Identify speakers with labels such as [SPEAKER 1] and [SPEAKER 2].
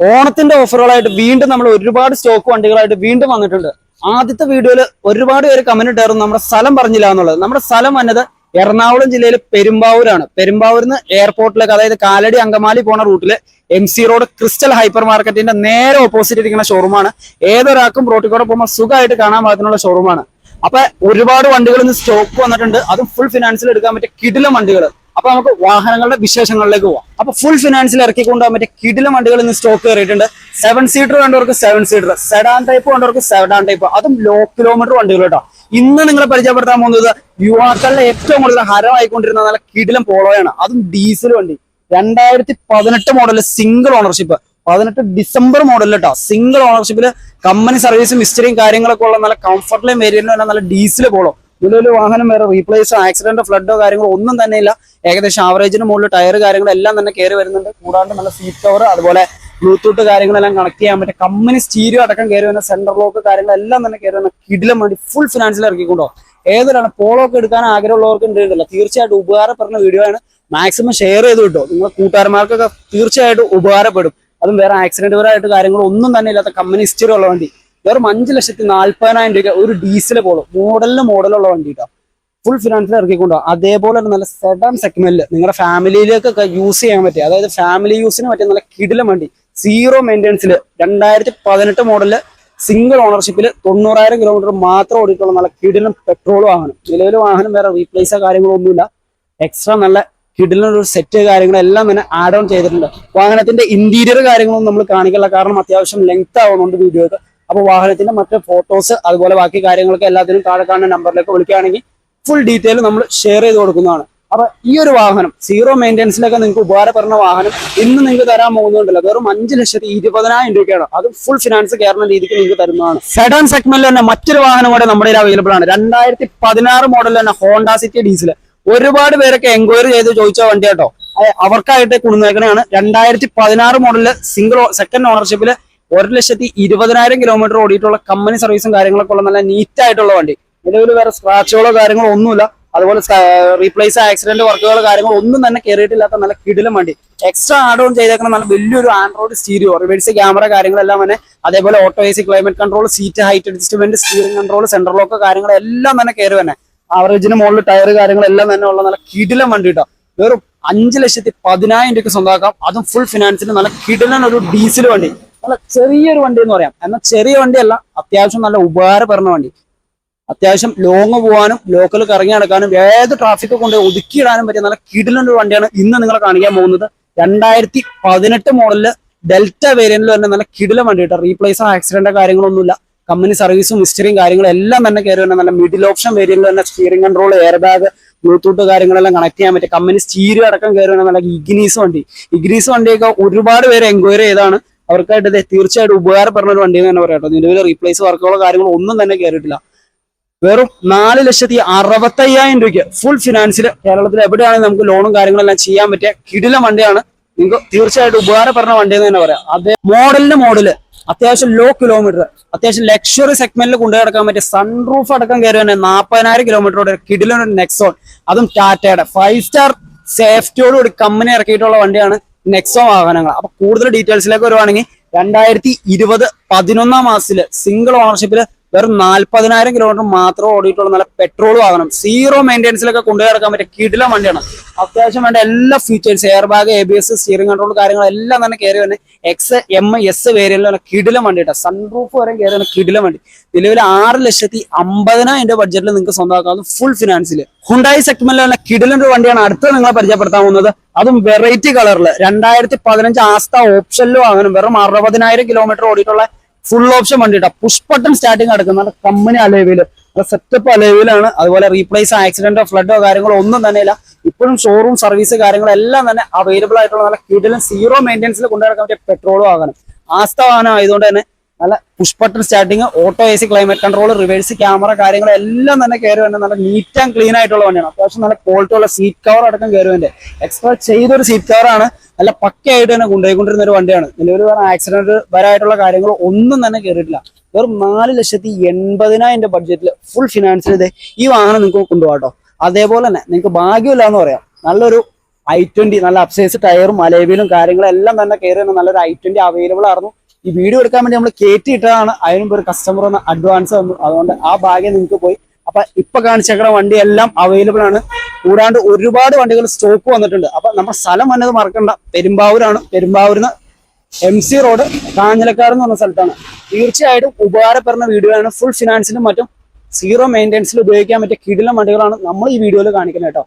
[SPEAKER 1] ഓണത്തിന്റെ ഓഫറുകളായിട്ട് വീണ്ടും നമ്മൾ ഒരുപാട് സ്റ്റോക്ക് വണ്ടികളായിട്ട് വീണ്ടും വന്നിട്ടുണ്ട്. ആദ്യത്തെ വീഡിയോയിൽ ഒരുപാട് പേര് കമന്റ് ഇട്ടായിരുന്നു നമ്മുടെ സ്ഥലം പറഞ്ഞില്ല എന്നുള്ളത്. നമ്മുടെ സ്ഥലം വന്നത് എറണാകുളം ജില്ലയിൽ പെരുമ്പാവൂരാണ്. പെരുമ്പാവൂരിൽ നിന്ന് എയർപോർട്ടിലേക്ക് അതായത് കാലടി അങ്കമാലി പോണ റൂട്ടിൽ M C road Crystal hyper മാർക്കറ്റിന്റെ നേരെ ഓപ്പോസിറ്റ് ഇരിക്കുന്ന ഷോറൂമാണ് ഏതൊരാൾക്കും റോട്ടിൽ പോകുമ്പോൾ സുഖമായിട്ട് കാണാൻ പാകത്തിനുള്ള ഷോറൂമാണ് അപ്പൊ ഒരുപാട് വണ്ടികൾ സ്റ്റോക്ക് വന്നിട്ടുണ്ട്. അതും ഫുൾ ഫിനാൻസിൽ എടുക്കാൻ പറ്റിയ കിടിലം വണ്ടികൾ അപ്പൊ നമുക്ക് വാഹനങ്ങളുടെ വിശേഷങ്ങളിലേക്ക് പോവാം. അപ്പൊ ഫുൾ ഫിനാൻസിൽ ഇറക്കിക്കൊണ്ടുപോകാൻ പറ്റിയ കിടിലം വണ്ടികൾ ഇന്ന് സ്റ്റോക്ക് കയറിയിട്ടുണ്ട് സെവൻ സീറ്റർ വേണ്ടവർക്ക് സെവൻ സീറ്റർ സെഡാൻ ടൈപ്പ് വേണ്ടവർക്ക് സെഡാൻ ടൈപ്പ് അതും ലോ കിലോമീറ്റർ വണ്ടികൾ കേട്ടോ. ഇന്ന് നിങ്ങളെ പരിചയപ്പെടുത്താൻ പോകുന്നത് യുവാക്കളുടെ ഏറ്റവും കൂടുതൽ ഹരമായിക്കൊണ്ടിരുന്ന നല്ല കിടിലം പോളോയാണ്. അതും ഡീസൽ വണ്ടി. രണ്ടായിരത്തി പതിനെട്ട് മോഡൽ സിംഗിൾ ഓണർഷിപ്പ് പതിനെട്ട് ഡിസംബർ മോഡലിൽ കേട്ടോ സിംഗിൾ ഓണർഷിപ്പിൽ കമ്പനി സർവീസും ഹിസ്റ്ററിയും കാര്യങ്ങളൊക്കെ ഉള്ള നല്ല കംഫർട്ടിലും വേരിയന്റും നല്ല ഡീസൽ പോളോ. നിലവിൽ വാഹനം വേറെ റീപ്ലേസ് ആക്സിഡന്റോ ഫ്ലഡോ കാര്യങ്ങളോ ഒന്നും തന്നെ ഇല്ല ഏകദേശം ആവറേജിന് മുകളിൽ ടയർ കാര്യങ്ങളും എല്ലാം തന്നെ കയറി വരുന്നുണ്ട്. കൂടാണ്ട് നല്ല സീറ്റ് കവർ അതുപോലെ ബ്ലൂടൂത്ത് കാര്യങ്ങളെല്ലാം കണക്ട് ചെയ്യാൻ പറ്റും കമ്പനി സ്റ്റീരിയോ അടക്കം കയറി വരുന്ന സെന്റർ ലോക്ക് കാര്യങ്ങളെല്ലാം തന്നെ കയറി വരുന്ന കിടിലം വേണ്ടി ഫുൾ ഫിനാൻസിൽ ഇറക്കിക്കൊണ്ടോ. ഏതൊരാണ് പോളോ എടുക്കാൻ ആഗ്രഹമുള്ളവർക്ക് ഉണ്ടല്ലോ തീർച്ചയായിട്ടും ഉപകാരപ്പെടുന്ന വീഡിയോ ആണ്. മാക്സിമം ഷെയർ ചെയ്ത് കിട്ടും. നിങ്ങൾ കൂട്ടുകാരന്മാർക്കൊക്കെ തീർച്ചയായിട്ടും ഉപകാരപ്പെടും. അതും വേറെ ആക്സിഡന്റ് പരമായിട്ട് കാര്യങ്ങളൊന്നും തന്നെ ഇല്ലാത്ത കമ്പനി ഹിസ്റ്ററി ഉള്ള വണ്ടി. വെറും അഞ്ച് ലക്ഷത്തി നാല്പതിനായിരം രൂപ ഒരു ഡീസൽ പോലും മോഡലിന് മോഡലുള്ള വണ്ടി കേട്ടോ ഫുൾ ഫിനാൻസിൽ ഇറക്കിക്കൊണ്ടോ അതേപോലെ തന്നെ നല്ല സെഡാൻ സെഗ്മെന്റിൽ നിങ്ങളുടെ ഫാമിലിയിലേക്കൊക്കെ യൂസ് ചെയ്യാൻ പറ്റിയ അതായത് ഫാമിലി യൂസിന് പറ്റിയ നല്ല കിടിലം വണ്ടി. സീറോ മെയിന്റെനൻസിൽ രണ്ടായിരത്തി പതിനെട്ട് മോഡൽ സിംഗിൾ ഓണർഷിപ്പിൽ തൊണ്ണൂറായിരം കിലോമീറ്റർ മാത്രം ഓടിയിട്ടുള്ള നല്ല കിടിലം പെട്രോൾ വാഹനം. നിലവിൽ വാഹനം വേറെ റീപ്ലേസോ കാര്യങ്ങളോ ഒന്നുമില്ല. എക്സ്ട്രാ നല്ല കിടിലൻ ഒരു സെറ്റ് കാര്യങ്ങളെല്ലാം തന്നെ ആഡ് ഓൺ ചെയ്തിട്ടുണ്ട്. വാഹനത്തിന്റെ ഇന്റീരിയർ കാര്യങ്ങളൊന്നും നമ്മൾ കാണിക്കില്ല കാരണം അത്യാവശ്യം ലെങ്ത് ആവുന്നുണ്ട് വീഡിയോക്ക് അപ്പോൾ വാഹനത്തിന്റെ മറ്റ് ഫോട്ടോസ് അതുപോലെ ബാക്കി കാര്യങ്ങളൊക്കെ എല്ലാത്തിനും താഴെ കാണുന്ന നമ്പറിലേക്ക് വിളിക്കുകയാണെങ്കിൽ ഫുൾ ഡീറ്റെയിൽ നമ്മൾ ഷെയർ ചെയ്ത് കൊടുക്കുന്നതാണ്. അപ്പൊ ഈ ഒരു വാഹനം സീറോ മെയിന്റെനൻസിലൊക്കെ നിങ്ങൾക്ക് ഉപകാരപ്പെടുന്ന വാഹനം ഇന്ന് നിങ്ങൾക്ക് തരാൻ പോകുന്നുണ്ടല്ലോ. വെറും അഞ്ച് ലക്ഷത്തി ഇരുപതിനായിരം രൂപയാണ് അത് ഫുൾ ഫിനാൻസ് കയറുന്ന രീതിക്ക് നിങ്ങൾക്ക് തരുന്നതാണ്. സെഡാൻ സെഗ്മെന്റിൽ തന്നെ മറ്റൊരു വാഹനം കൂടെ നമ്മുടെ അവൈലബിൾ ആണ്. രണ്ടായിരത്തി പതിനാറ് മോഡൽ തന്നെ ഹോണ്ട സിറ്റി ഡീസൽ ഒരുപാട് പേരൊക്കെ എൻക്വയറി ചെയ്ത് ചോദിച്ച വണ്ടി കേട്ടോ. അവർക്കായിട്ട് കുടുന്നേക്കണയാണ് രണ്ടായിരത്തി പതിനാറ് മോഡലിൽ സിംഗിൾ സെക്കൻഡ് ഓണർഷിപ്പിൽ ഒരു ലക്ഷത്തി ഇരുപതിനായിരം കിലോമീറ്റർ ഓടിയിട്ടുള്ള കമ്പനി സർവീസും കാര്യങ്ങളൊക്കെ ഉള്ള നല്ല നീറ്റ് ആയിട്ടുള്ള വണ്ടി. നിലവിൽ വേറെ സ്ക്രാച്ചുകളോ കാര്യങ്ങളോ ഒന്നുമില്ല. അതുപോലെ റീപ്ലേസ് ആക്സിഡന്റ് വർക്കുകളോ കാര്യങ്ങളോ ഒന്നും തന്നെ കയറിയിട്ടില്ലാത്ത നല്ല കിടിലും വണ്ടി. എക്സ്ട്രാ ആഡ് ഓൺ ചെയ്തേക്കുന്ന നല്ല വലിയൊരു ആൻഡ്രോയിഡ് സ്റ്റീരിയോ റിവേഴ്സ് ക്യാമറ കാര്യങ്ങളെല്ലാം തന്നെ അതേപോലെ auto A C climate control seat height adjustment steering control central lock കാര്യങ്ങളെല്ലാം തന്നെ കയറി തന്നെ ആവറേജിന് മുകളിൽ ടയർ കാര്യങ്ങളെല്ലാം തന്നെ ഉള്ള നല്ല കിടിലം വണ്ടി കേട്ടോ വെറും അഞ്ച് ലക്ഷത്തി പതിനായിരം രൂപയ്ക്ക് സ്വന്തമാക്കാം. അതും ഫുൾ ഫിനാൻസിന് നല്ല കിടിലൻ ഒരു ഡീസൽ വണ്ടി. നല്ല ചെറിയൊരു വണ്ടി എന്ന് പറയാം. എന്നാൽ ചെറിയ വണ്ടിയല്ല അത്യാവശ്യം നല്ല ഉപകാരപ്പെടുന്ന വണ്ടി. അത്യാവശ്യം ലോങ് പോകാനും ലോക്കൽ കറങ്ങി നടക്കാനും ഏത് ട്രാഫിക് കൊണ്ട് ഒതുക്കിയിടാനും പറ്റിയ നല്ല കിടിലൊരു വണ്ടിയാണ് ഇന്ന് നിങ്ങളെ കാണിക്കാൻ പോകുന്നത്. രണ്ടായിരത്തി പതിനെട്ട് മോഡലിൽ ഡെൽറ്റ വേരിയന്റിൽ തന്നെ നല്ല കിടില വണ്ടി കേട്ടോ. റീപ്ലേസോ ആക്സിഡന്റോ കാര്യങ്ങളൊന്നുമില്ല. കമ്പനി സർവീസും ഹിസ്റ്ററിയും കാര്യങ്ങളും എല്ലാം തന്നെ കയറി വരുന്ന നല്ല മിഡിൽ ഓപ്ഷൻ വേരിയന്റിൽ തന്നെ steering control air bag bluetooth കാര്യങ്ങളെല്ലാം കണക്ട് ചെയ്യാൻ പറ്റും കമ്പനി സ്റ്റീരിയോ അടക്കം കയറി വരുന്ന നല്ല ഇഗ്നീസ് വണ്ടി. ഇഗ്നീസ് വണ്ടിയൊക്കെ ഒരുപാട് പേര് എൻക്വയറി ചെയ്താണ്. അവർക്കായിട്ട് തീർച്ചയായിട്ടും ഉപകാരപ്പെടുന്ന ഒരു വണ്ടി എന്ന് തന്നെ പറയാം നിലവിൽ റീപ്ലേസ് വർക്കുകളോ കാര്യങ്ങളോ ഒന്നും തന്നെ കയറിയിട്ടില്ല വെറും നാല് ലക്ഷത്തി അറുപത്തയ്യായിരം രൂപയ്ക്ക് ഫുൾ ഫിനാൻസിൽ കേരളത്തിൽ എവിടെയാണെങ്കിൽ നമുക്ക് ലോണും കാര്യങ്ങളെല്ലാം ചെയ്യാൻ പറ്റിയ കിടില വണ്ടിയാണ്. നിങ്ങൾക്ക് തീർച്ചയായിട്ടും ഉപകാരപ്പെടുന്ന വണ്ടി എന്ന് തന്നെ പറയാം. അതേ മോഡലിന് മോഡൽ അത്യാവശ്യം ലോ കിലോമീറ്റർ അത്യാവശ്യം ലക്ഷറി സെഗ്മെന്റിൽ കൊണ്ടു കിടക്കാൻ പറ്റിയ സൺറൂഫ് അടക്കം കയറി തന്നെ നാൽപ്പതിനായിരം കിലോമീറ്ററോടെ കിടിലൊരു നെക്സോൺ അതും ടാറ്റയുടെ ഫൈവ് സ്റ്റാർ സേഫ്റ്റിയോടുകൂടി കമ്പനി ഇറക്കിയിട്ടുള്ള വണ്ടിയാണ്. നെക്സോ വാഹനങ്ങൾ. അപ്പൊ കൂടുതൽ ഡീറ്റെയിൽസിലേക്ക് വരുവാണെങ്കിൽ രണ്ടായിരത്തി ഇരുപത് പതിനൊന്നാം മാസത്തിൽ സിംഗിൾ ഓണർഷിപ്പിൽ വെറും നാല്പതിനായിരം കിലോമീറ്റർ മാത്രം ഓടിയിട്ടുള്ള നല്ല പെട്രോൾ വാഹനം സീറോ മെയിന്റെനൻസിലൊക്കെ കൊണ്ടുപോയി നടക്കാൻ പറ്റിയ കിടില വണ്ടിയാണ്. അത്യാവശ്യം വേണ്ട എല്ലാ features air bag A B S steering control കാര്യങ്ങളെല്ലാം തന്നെ കയറി തന്നെ എക്സ് എം എസ് വേരിയന്റിൽ കിടില വണ്ടി കേട്ടോ. സൺറൂഫ് വരെ കയറി വന്ന കിടില വണ്ടി. നിലവിൽ ആറ് ലക്ഷത്തി അമ്പതിനായിരം രൂപ ബഡ്ജറ്റിൽ നിങ്ങൾക്ക് സ്വന്തമാക്കാവുന്ന ഫുൾ ഫിനാൻസിൽ ഹുണ്ടായി സെഗ്മെന്റിലുള്ള കിടിലൻ ഒരു വണ്ടിയാണ് അടുത്ത് നിങ്ങളെ പരിചയപ്പെടുത്താൻ പോകുന്നത്. അതും വെറൈറ്റി കളറിൽ രണ്ടായിരത്തി പതിനഞ്ച് ആസ്ത ഓപ്ഷനിലും വാങ്ങണം. വെറും അറുപതിനായിരം കിലോമീറ്റർ ഓടിയിട്ടുള്ള ഫുൾ ഓപ്ഷൻ വണ്ടി കേട്ടോ പുഷ് ബട്ടൺ സ്റ്റാർട്ടിങ് നടക്കുന്ന കമ്പനി അലേവിൽ സെറ്റപ്പ് അലേവിലാണ് അതുപോലെ റീപ്ലേസ് ആക്സിഡന്റോ ഫ്ലഡോ കാര്യങ്ങളോ ഒന്നും തന്നെ ഇല്ല. ഇപ്പോഴും ഷോറൂം സർവീസ് കാര്യങ്ങളോ എല്ലാം തന്നെ അവൈലബിൾ ആയിട്ടുള്ള നല്ല കിടിലൻ സീറോ മെയിന്റെനൻസിൽ കൊണ്ടുനടക്കാൻ പറ്റിയ പെട്രോൾ വാഹനം. ആസ്ത വാഹനം ആയതുകൊണ്ട് തന്നെ നല്ല push button starting auto A C climate control reverse camera കാര്യങ്ങൾ എല്ലാം തന്നെ കയറി നല്ല നീറ്റ് ആൻഡ് ക്ലീൻ ആയിട്ടുള്ള വണ്ടിയാണ്. അത്യാവശ്യം നല്ല ക്വാളിറ്റി ഉള്ള സീറ്റ് കവർ അടക്കം കയറി എക്സ്ട്രാ ചെയ്തൊരു സീറ്റ് കവറാണ് നല്ല പക്കയായിട്ട് തന്നെ കൊണ്ടുപോയിക്കൊണ്ടിരുന്ന ഒരു വണ്ടിയാണ്. നിലവിൽ വേറെ ആക്സിഡന്റ് വരായിട്ടുള്ള കാര്യങ്ങൾ ഒന്നും തന്നെ കയറിയിട്ടില്ല വെറും നാല് ലക്ഷത്തി എൺപതിനായിരം രൂപ ബഡ്ജറ്റിൽ ഫുൾ ഫിനാൻസിൽ ഇത് ഈ വാഹനം നിങ്ങൾക്ക് കൊണ്ടുപോകാം അതേപോലെ തന്നെ നിങ്ങൾക്ക് ഭാഗ്യമില്ല എന്ന് പറയാം. നല്ലൊരു ഐ ട്വന്റി നല്ല അപ്സൈസ് ടയറും അലേവിലും കാര്യങ്ങളും എല്ലാം തന്നെ കയറി തന്നെ നല്ലൊരു ഐ ട്വന്റി അവൈലബിൾ ആയിരുന്നു. ഈ വീഡിയോ എടുക്കാൻ വേണ്ടി നമ്മൾ കയറ്റി ഇട്ടതാണ്. അതിനുമ്പോൾ ഒരു കസ്റ്റമർ ഒന്ന് അഡ്വാൻസ് തന്നു അതുകൊണ്ട് ആ ഭാഗ്യം നിങ്ങൾക്ക് പോയി. അപ്പൊ ഇപ്പൊ കാണിച്ചേക്കുന്ന വണ്ടി എല്ലാം അവൈലബിൾ ആണ്. കൂടാണ്ട് ഒരുപാട് വണ്ടികൾ സ്റ്റോക്ക് വന്നിട്ടുണ്ട്. അപ്പൊ നമ്മൾ സ്ഥലം വന്നത് മറക്കണ്ട. പെരുമ്പാവൂരാണ്. പെരുമ്പാവൂരിന്ന് എം സി റോഡ് കാഞ്ഞിലക്കാട് എന്ന് പറഞ്ഞ സ്ഥലത്താണ്. തീർച്ചയായിട്ടും ഉപകാരപ്പെടുന്ന വീഡിയോ ആണ് ഫുൾ ഫിനാൻസിലും മറ്റും സീറോ മെയിന്റെനൻസിൽ ഉപയോഗിക്കാൻ പറ്റിയ കിടിലം വണ്ടികളാണ് നമ്മൾ ഈ വീഡിയോയിൽ കാണിക്കുന്നത് കേട്ടോ.